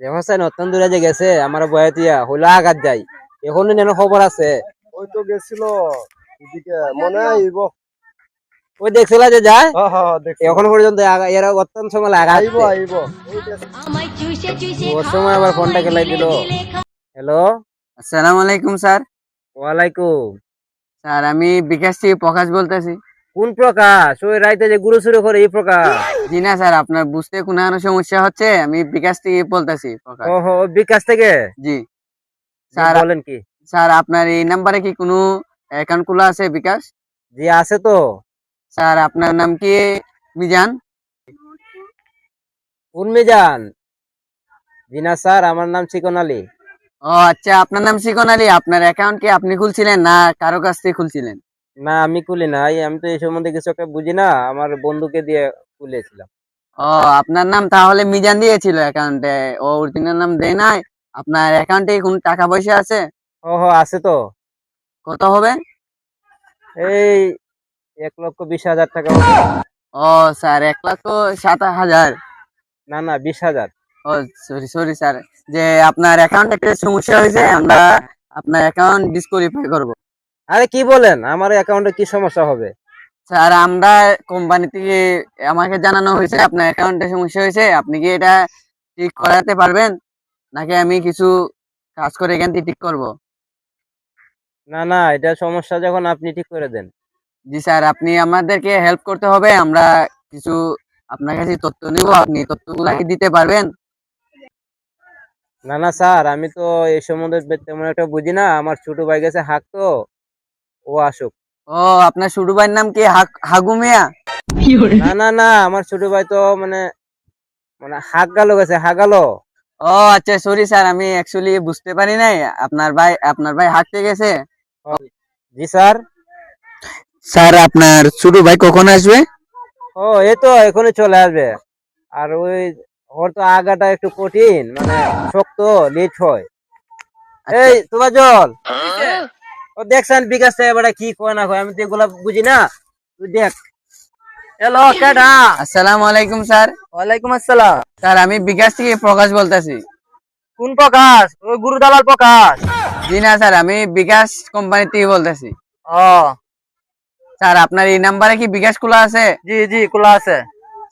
হোসেন অত্যন্ত দূরে যে গেছে আমার বয়ে দিয়া হইল আঘাত যাই এখনও যেন খবর আছে। ওই তো গেছিল মনে আইব। ওই দেখছিল যে যায়? হ্যাঁ হ্যাঁ দেখছি এখন পর্যন্ত এরা অত্যন্ত সময় আঘাত আইব আইব। ওর সময় আবার ফোনটা কেলাই দিল। হ্যালো? আসসালামু আলাইকুম স্যার। ওয়ালাইকুম। স্যার আমি বিকাশ থেকে প্রকাশ বলতেছি। কোন প্রকাশ ওই রাইতে যে গুরু শুরু করে এই প্রকাশ জি না স্যার আপনার বুঝতে কোনো সমস্যা হচ্ছে আমি বিকাশ থেকে বলতেছি প্রকাশ ওহো বিকাশ থেকে? জি। স্যার বলেন কি? স্যার আপনার এই নাম্বারে কি কোনো অ্যাকাউন্ট খোলা আছে বিকাশ? জি আছে তো। স্যার আপনার নাম কি? মিজান? উর্মিজান জি না স্যার আমার নাম চিকন আলী। ও আচ্ছা আপনার নাম শিকন আলী আপনার অ্যাকাউন্ট কি আপনি খুলছিলেন না কারও কাছ থেকে খুলছিলেন? না আমি খুলি নাই। আমি তো এই সম্বন্ধে কিছু একটা বুঝি না। আমার বন্ধুকে দিয়ে খুলেছিলাম। ও আপনার নাম তাহলে মিজান দিয়েছিল অ্যাকাউন্টে ও অরিজিনাল নাম দেয় নাই। আপনার অ্যাকাউন্টে কোনো টাকা পয়সা আছে? ওহো আছে তো। কত হবে? এই এক লক্ষ বিশ হাজার টাকা মতো। ও স্যার এক লক্ষ সাত হাজার। না না বিশ হাজার। ও সরি সরি স্যার। যে আপনার অ্যাকাউন্ট একটা সমস্যা হয়েছে আমরা আপনার অ্যাকাউন্ট ডিসকোয়ালিফাই করব। আরে কি বলেন? আমার অ্যাকাউন্টে কি সমস্যা হবে? স্যার আমরা কোম্পানি থেকে আমাকে জানানো হয়েছে আপনার অ্যাকাউন্টে সমস্যা হয়েছে আপনি কি এটা ঠিক করাতে পারবেন? নাকি আমি কিছু কাজ করে এখান থেকে ঠিক করব? না না এটা সমস্যা যখন আপনি ঠিক করে দেন। জি স্যার আপনি আমাদেরকে হেল্প করতে হবে আমরা কিছু আপনার কাছে তথ্য নিব আপনি তথ্যগুলো কি দিতে পারবেন? না না স্যার আমি তো এই সম্বন্ধে তেমন একটা বুঝি না আমার ছোট ভাই গেছে হাক তো। ও আসুক। ও আপনার শুরু ভাইয়ের নাম কি হাগ- হাগু মিয়া? না না না আমার ছোট ভাই তো মানে মানে হাক গালো গেছে হাগালো। ও আচ্ছা সরি স্যার আমি অ্যাকচুয়ালি বুঝতে পারি নাই আপনার ভাই আপনার ভাই হাঁটতে গেছে। জি স্যার স্যার আপনার ছোট ভাই কখন আসবে? ও এই তো এখনই চলে আসবে। আর ওই ওর তো আগাটা একটু কঠিন মানে শক্ত লেট হয়। এই তোমার জল। ও দেখছেন বিকাশ সাহেব এটা কি কয় না কয়? আমি তো এগুলা বুঝি না। তুই দেখ। হ্যালো কেডা? আসসালামু আলাইকুম স্যার। ওয়ালাইকুম আসসালাম। স্যার আমি বিকাশ থেকে প্রকাশ বলতেছি। কোন প্রকাশ? ওই গুরুদালাল প্রকাশ। জি না স্যার আমি বিকাশ কোম্পানি থেকে বলতেছি। ও। স্যার আপনার এই নাম্বারে কি বিকাশ খোলা আছে? জি জি খোলা আছে।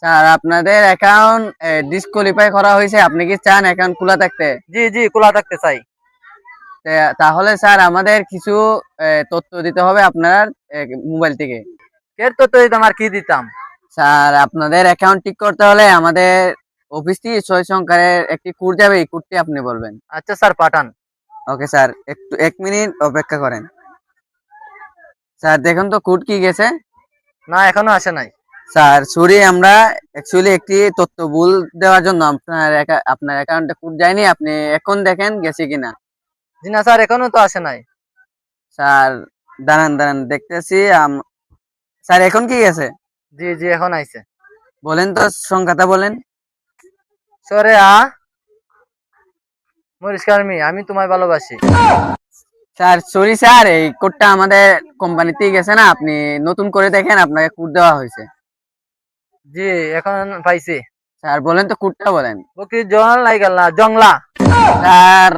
স্যার আপনাদের অ্যাকাউন্ট ডিসকোয়ালিফাই করা হয়েছে। আপনি কি চান অ্যাকাউন্ট খোলা থাকতে? জি জি খোলা থাকতে চাই। তাহলে স্যার আমাদের কিছু তথ্য দিতে হবে আপনার মোবাইল থেকে। এর তো তুই তোমার কি দিতাম? স্যার আপনাদের অ্যাকাউন্ট ঠিক করতে হলে আমাদের অফিস থেকে ছয় সংখ্যার একটি কোড যাবে এই কোডটি আপনি বলবেন। আচ্ছা স্যার পাঠান। ওকে স্যার একটু এক মিনিট অপেক্ষা করেন। স্যার দেখুন তো কোড কি গেছে। না এখনও আসে নাই। স্যার সরি আমরা অ্যাকচুয়ালি একটি তথ্য ভুল দেওয়ার জন্য আপনার আপনার অ্যাকাউন্টে কোড যায়নি। আপনি এখন দেখেন গেছে কিনা। জি না স্যার এখনও তো আসে নাই। স্যার দাঁড়ান দাঁড়ান দেখতেছি স্যার এখন কি গেছে? জি জি এখন আইছে। বলেন তো সংখ্যাটা বলেন। সরে আ। মরিস কার্মি আমি তোমায় ভালোবাসি। স্যার সরি স্যার এই কোডটা আমাদের কোম্পানিতে গেছে না আপনি নতুন করে দেখেন আপনাকে কোড দেওয়া হয়েছে। জি এখন পাইছি। স্যার বলেন তো কোডটা বলেন। বকি জল লাই গেল না জংলা। স্যার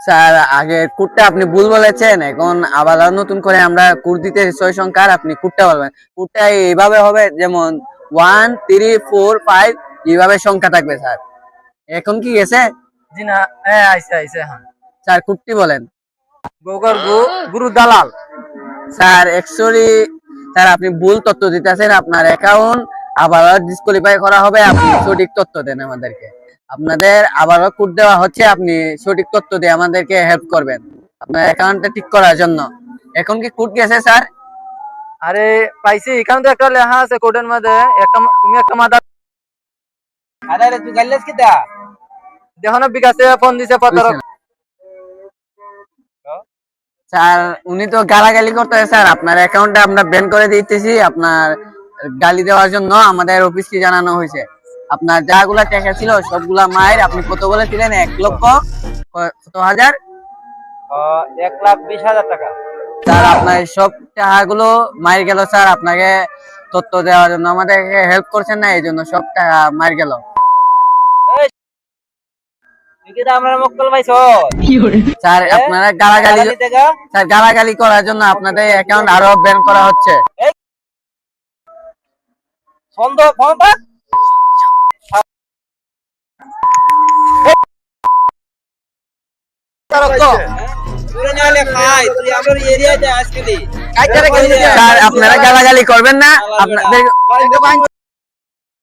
স্যার আগে কুটটা আপনি ভুল বলেছেন এখন আবার নতুন করে আমরা কুট দিতে ছয় সংখ্যার আপনি কুটটা বলবেন। কুটটা এইভাবে হবে যেমন ওয়ান থ্রি ফোর ফাইভ এইভাবে সংখ্যা থাকবে স্যার। এখন কি গেছে? জি না হ্যাঁ স্যার কোডটি বলেন। গোগর গু গুরু দালাল। স্যার অ্যাকচুয়ালি স্যার আপনি ভুল তথ্য দিতেছেন আপনার অ্যাকাউন্ট আবার ডিসকোয়ালিফাই করা হবে আপনি সঠিক তথ্য দেন আমাদেরকে। আপনাদের আবারও কোড দেওয়া হচ্ছে আপনি সঠিক তথ্য দিয়ে আমাদেরকে হেল্প করবেন। আপনার অ্যাকাউন্টটা ঠিক করার জন্য। এখন কি কোড গেছে স্যার? আরে পাইছি। এখানে তো একটা লেখা আছে কোডের মধ্যে। একটা তুমি একটা মাদা আরে আরে তুই গাইলেস কিটা দেখো না বিকাশে ফোন দিছে পতর স্যার উনি তো গালাগালি করতেছে স্যার। আপনার অ্যাকাউন্টটা আমরা ব্যান করে দিতেছি। আপনার গালি দেওয়ার জন্য আমাদের অফিসকে জানানো হয়েছে। আপনার যাগুলা টাকা ছিল সবগুলা মায়ের আপনি কত বলেছিলেন? এক লক্ষ কত হাজার? এক লাখ বিশ হাজার টাকা। স্যার আপনার সব টাকাগুলো মার গেল স্যার। আপনাকে তথ্য দেওয়ার জন্য আমাদেরকে হেল্প করছেন না এই জন্য সব টাকা মার গেল। স্যার আপনারা গালাগালি স্যার গালাগালি করার জন্য আপনাদের অ্যাকাউন্ট আরও ব্যান করা হচ্ছে। সন্দেহ ক্ষমতা তুই নাহলে খাই তুই আমার এরিয়াতে আসবি স্যার আপনারা গালাগালি করবেন না। আপনাদের